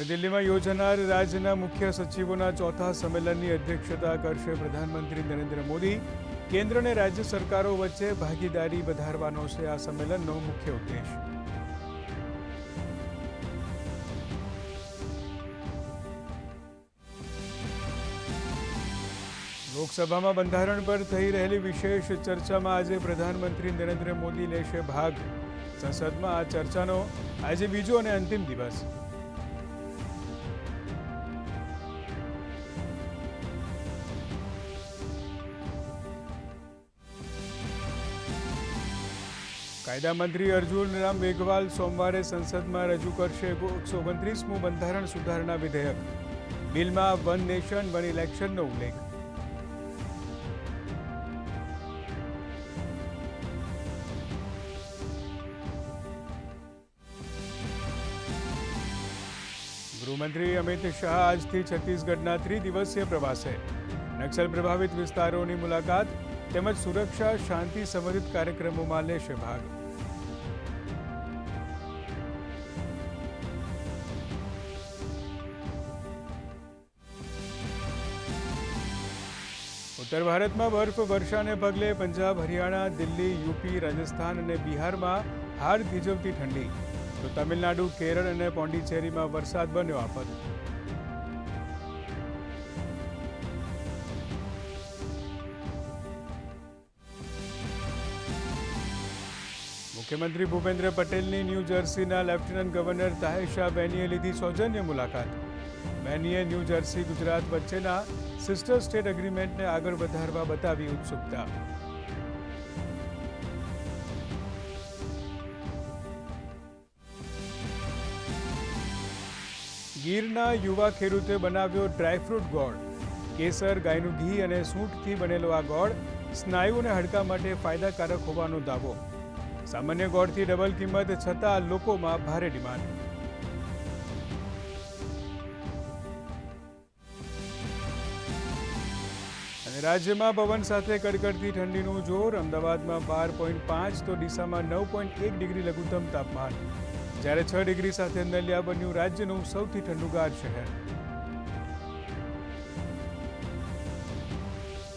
નવી દિલ્હીમાં યોજાનાર રાજ્યના મુખ્ય સચિવોના ચોથા સંમેલનની અધ્યક્ષતા કરશે પ્રધાનમંત્રી નરેન્દ્ર મોદી. કેન્દ્ર અને રાજ્ય સરકારો વચ્ચે ભાગીદારી વધારવાનો છે આ સંમેલનનો મુખ્ય ઉદ્દેશ. લોકસભામાં બંધારણ પર થઈ રહેલી વિશેષ ચર્ચામાં આજે પ્રધાનમંત્રી નરેન્દ્ર મોદી લેશે ભાગ. સંસદમાં આ ચર્ચાનો આજે બીજો અને અંતિમ દિવસ. કાયદા મંત્રી અર્જુન રામ મેઘવાલ સોમવારે સંસદમાં રજૂ કરશે એકસો ઓગણત્રીસમું બંધારણ સુધારણા વિધેયક. બિલમાં વન નેશન, વન ઇલેક્શનનો ઉલ્લેખ. ગૃહમંત્રી અમિત શાહ આજથી છત્તીસગઢના ત્રિદિવસીય પ્રવાસે. નક્સલ પ્રભાવિત વિસ્તારોની મુલાકાત તેમજ સુરક્ષા, શાંતિ સંબંધિત કાર્યક્રમોમાં લેશે ભાગ. ઉત્તર ભારતમાં બરફ વર્ષાને પગલે પંજાબ, હરિયાણા, દિલ્હી, યુપી, રાજસ્થાન અને બિહારમાં હાર થીજવતી ઠંડી. તો તમિલનાડુ, કેરળ અને પોંડિચેરીમાં વરસાદ બન્યો આફત. મુખ્યમંત્રી ભૂપેન્દ્ર પટેલની ન્યૂ જર્સીના લેફ્ટનન્ટ ગવર્નર તાહેશા બેનીએ લીધી સૌજન્ય મુલાકાત. બેનીએ ન્યૂ જર્સી ગુજરાત વચ્ચેના સિસ્ટર સ્ટેટ એગ્રીમેન્ટને આગળ વધારવા બતાવી ઉત્સુકતા. ગીરના યુવા ખેડૂતે બનાવ્યો ડ્રાયફ્રૂટ ગોળ. કેસર, ગાયનું ઘી અને સૂંઠથી બનેલો આ ગોળ સ્નાયુ અને હાડકા માટે ફાયદાકારક હોવાનો દાવો. સામાન્ય ગોળથી ડબલ કિંમત છતાં લોકોમાં ભારે ડિમાન્ડ. રાજ્યમાં પવન સાથે કડકડતી ઠંડીનું જોર, અમદાવાદમાં બાર પોઈન્ટ પાંચ તો ડીસામાં નવ પોઈન્ટ એક ડિગ્રી લઘુત્તમ તાપમાન. જ્યારે છ ડિગ્રી સાથે નલિયા બન્યું રાજ્યનું સૌથી ઠંડુગાર શહેર.